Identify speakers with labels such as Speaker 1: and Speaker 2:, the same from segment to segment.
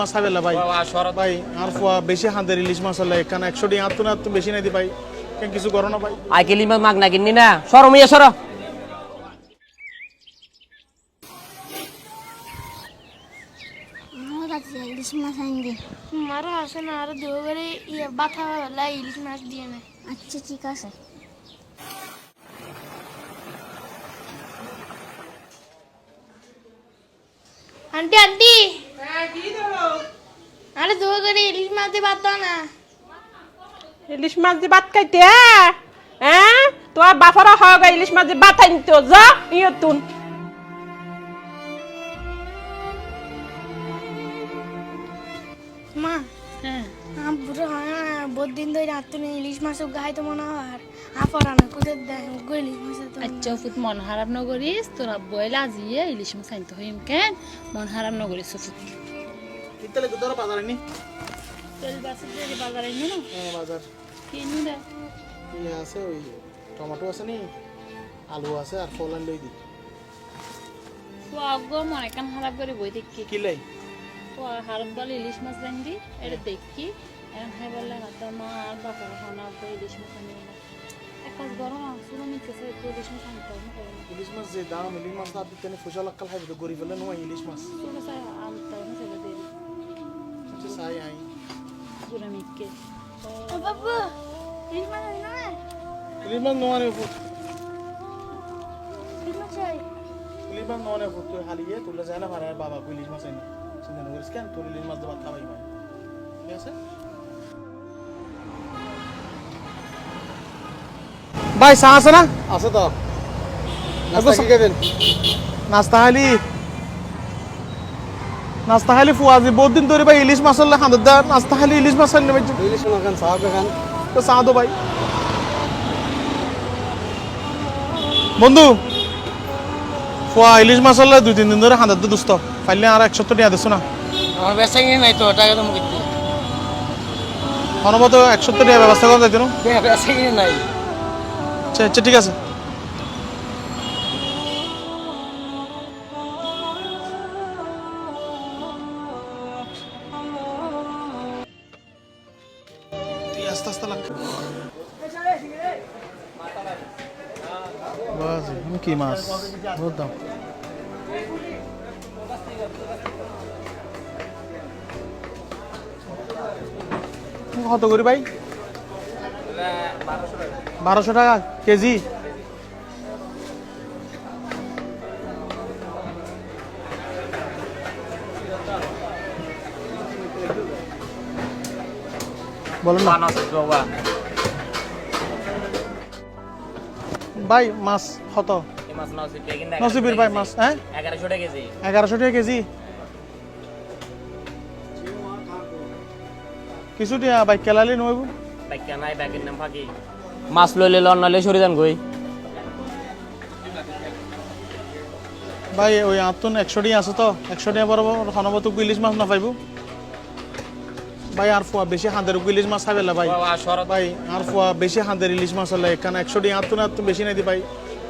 Speaker 1: মাছ খাবে ভাই। ভাই আর ফুয়া বেশি হাঁদের ইলিশ মাছ হলে এখানে একশো টি হাত না বেশি নাই দি ভাই। কেন কিছু করো না ভাই।
Speaker 2: আইকেলি মাগ না কিনি না। সর
Speaker 3: ইলিশ মাছ
Speaker 4: আসে না আরও দেবো করে ইয়ে বাথা লাই ইলিশ মাছ দিয়ে নেয়
Speaker 3: আচ্ছা ঠিক আছে।
Speaker 4: Aunty aunty! আরে দেবো করে ইলিশ মাছ দিয়ে দাও না।
Speaker 5: ইলিশ মাছ দিয়ে ভাত খাইতে হ্যাঁ? তোমার বাফারা হওয়া ইলিশ মাছ দিয়ে ভাত আনতে যা ইয়ে তুন।
Speaker 4: মা হয়। বহুত দিন ধরে রাত তুমি ইলিশ মাছ গাই তো মনে হয় আপরা না দেয়
Speaker 6: আচ্ছা ফুট মন হারাম নগরিস তোরা বয়লা আজিয়ে ইলিশ মাছ আনতে হইম কেন? মন হারাম নগরিস ফুট
Speaker 1: ইতালে কোথাও বাজারে নি
Speaker 6: তেল বাসে বাজারে নিয়ে না?
Speaker 1: হ্যাঁ বাজার।
Speaker 6: কিনি
Speaker 1: ইয়ে আছে ওই টমেটো আছে নি আলু আছে আর ফলান লই দি
Speaker 6: তো আগ মন একান হারাপ করে বই দেখি?
Speaker 1: কি লাই?
Speaker 6: তো ইলিশ মাছ রান্ধি এটা দেখি। এখন হাই বললে তোর মা আর বাপার খানা তো ইলিশ মাছ আনি এক কাজ গরম শুরু নিচ্ছে তো ইলিশ মাছ আনতে হবে
Speaker 1: ইলিশ মাছ যে দাম ইলিশ মাছ না দিতে ফুসা লাক্কাল খাইবে তো গরিব হলে নয় ইলিশ মাছ।
Speaker 6: চাই
Speaker 1: আই
Speaker 6: পুরো মিটকে
Speaker 4: ও বাবু ইলিশ মাছ আনি না
Speaker 1: ইলিশ মাছ নয় ফুট
Speaker 4: ইলিশ মাছ চাই
Speaker 1: ইলিশ মাছ নয় ফুট তুই হালিয়ে তুলে যায় না ভাড়া বাবা ইলিশ মাছ আনি চিন্তা না করিস কেন তোর ইলিশ মাছ দেবার খাবাই ভাই ঠিক আছে ভাই চা আছে না
Speaker 7: আছে তো
Speaker 1: নাস্তা
Speaker 7: কি খাবেন
Speaker 1: নাস্তা খালি নাস্তা খালি ফুয়া আজি বহুত দিন ধরে ভাই ইলিশ মাছ হলে হাঁদের দা নাস্তা খালি ইলিশ মাছ আনলে ভাই
Speaker 7: ইলিশ মাছ খান সাহাবে খান
Speaker 1: তো দো ভাই। বন্ধু ফুয়া ইলিশ মাছ হলে দুই তিন দিন ধরে হাঁদের দা দুস্ত ফাইলে আর একশো তো টাকা দিছো না।
Speaker 2: আমার বেচা কিনে নাই তো টাকা তো মুখে
Speaker 1: অনুমত একশো তো টাকা ব্যবস্থা করা যাইতো না?
Speaker 2: বেচা কিনে নাই।
Speaker 1: আচ্ছা আচ্ছা ঠিক আছে। আস্তে আস্তে কি মাছ? বহুত দাম। কত করি ভাই? বারোশো টাকা কেজি? বলেন না। ভাই মাছ কত? নসিবির ভাই মাছ হ্যাঁ?
Speaker 2: এগারোশো টাকা কেজি।
Speaker 1: এগারোশো টাকা কেজি? কিছু দিয়া বাইক কেলালি নইব
Speaker 2: বাইকা ব্যাগের নাম ফাঁকি। মাছ লইলে লন নালে সরে যান গই
Speaker 1: ভাই ওই আঁতুন একশো টিয়া আছে তো। একশো টিয়া বরাবর হনবত ইলিশ মাছ না পাইব ভাই আর ফুয়া বেশি হাঁদের ইলিশ মাছ খাবে ভাই। ভাই আর ফুয়া বেশি হাঁদের ইলিশ মাছ হলে এখানে একশো টিয়া আঁতুন আঁতুন বেশি নাই দি ভাই।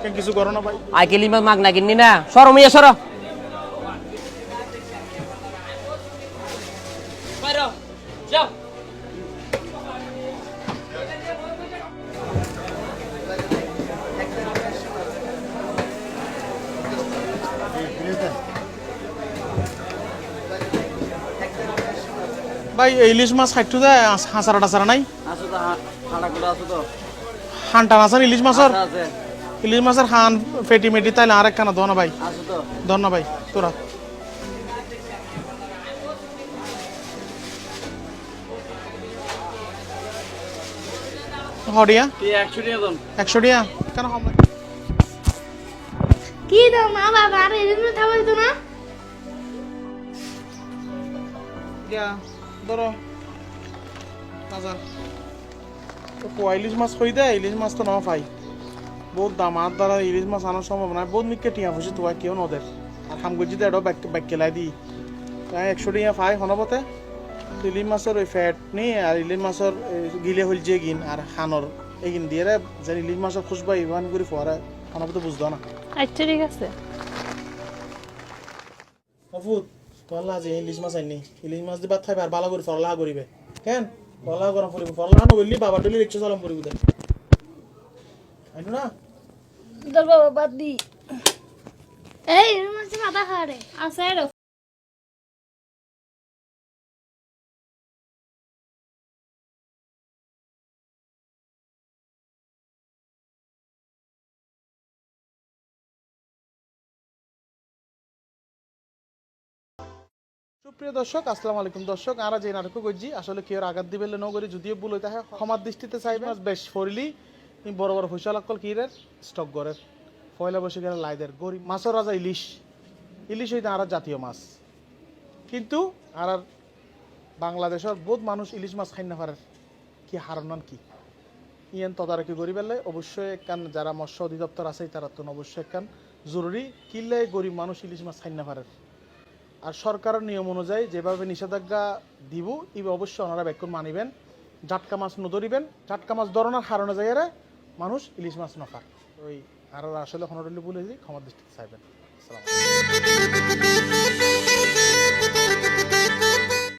Speaker 1: কেন কিছু করো না ভাই।
Speaker 2: আইকেলি মা মাগ না কিনি না? সরম ইয়ে সর। যাও।
Speaker 1: ভাই ইলিশ মাছ খাইটু দেয় হাঁসারা টাসারা নাই?
Speaker 7: আছে তো হাঁটা করে আছে তো।
Speaker 1: হান টান আছে ইলিশ মাছের ইলিশ মাছের হান পেটি মেটি তাইলে আর একখানা দো না ভাই।
Speaker 7: আছে তো।
Speaker 1: ধর না ভাই তোরা হডিয়া
Speaker 7: একশো
Speaker 1: টিয়া কেন লাগে?
Speaker 4: কি দাও মা বাবা আর তো না।
Speaker 1: দিয়া। ধরো হাজার তো পোয়া ইলিশ মাছ কই দেয় ইলিশ মাছ তো ন পাই বহুত দাম আর দ্বারা ইলিশ মাছ আনার সম্ভব না বহুত মিকে টিয়া ফুসি তোয়া কেউ নদের আর খাম গজি দেড় ব্যাগ ব্যাগ কেলাই দি। তাই একশো টিয়া পাই হনবতে তো ইলিশ মাছের ওই ফ্যাট নি আর ইলিশ মাছের গিলে হল যে গিন আর খানর এগিন দিয়ে রে যে ইলিশ মাছের খুশবা ইভান করে ফোয়ারা হনবতে বুঝতো না।
Speaker 5: আচ্ছা ঠিক আছে।
Speaker 1: অফুত তোলা যে ইলিশ মাছ আইনি, ইলিশ মাছ দিবার থাকবে আর ভালো করে, ফরলা করিবে। কেন? ফরলা গরম করিবে, ফরলা বললি, বাবা ডলি রিক্সা চালাম করিব দেন আইনু না?
Speaker 4: তোর বাদ দি। এই মাছ মাথা খাওয়া রে।
Speaker 1: সুপ্রিয় দর্শক, আসসালামু আলাইকুম দর্শক। আরা যে নাটক করছি, আসলে কেউ আঘাত দিবে ন করি যদিও ভুল হইতে হয় ক্ষমার দৃষ্টিতে চাইবে বেশ ফরিলি। বড় বড় ফসল অকল কিরের? স্টক গড়ের পয়লা বসে গেলে লাইদের গরিব মাছের রাজা ইলিশ। ইলিশ হইতে আর জাতীয় মাছ। কিন্তু আর বাংলাদেশের বহুত মানুষ ইলিশ মাছ খাই না পারে কি হারান কি? ইয়ান তদারকি করি পেলে অবশ্যই একখান যারা মৎস্য অধিদপ্তর আছে, তারা তো অবশ্যই একখান জরুরি কিনলে গরিব মানুষ ইলিশ মাছ খাই না পারে আর সরকারের নিয়ম অনুযায়ী যেভাবে নিষেধাজ্ঞা দিব, এই অবশ্য ওনারা ব্যাকুন মানিবেন। জাটকা মাছ নদরিবেন জাটকা মাছ দরনার হারানো জায়গায় মানুষ ইলিশ মাছ নফার ওই আর আসলে হনরলি বলে যে ক্ষমা দৃষ্টিতে চাইবেন।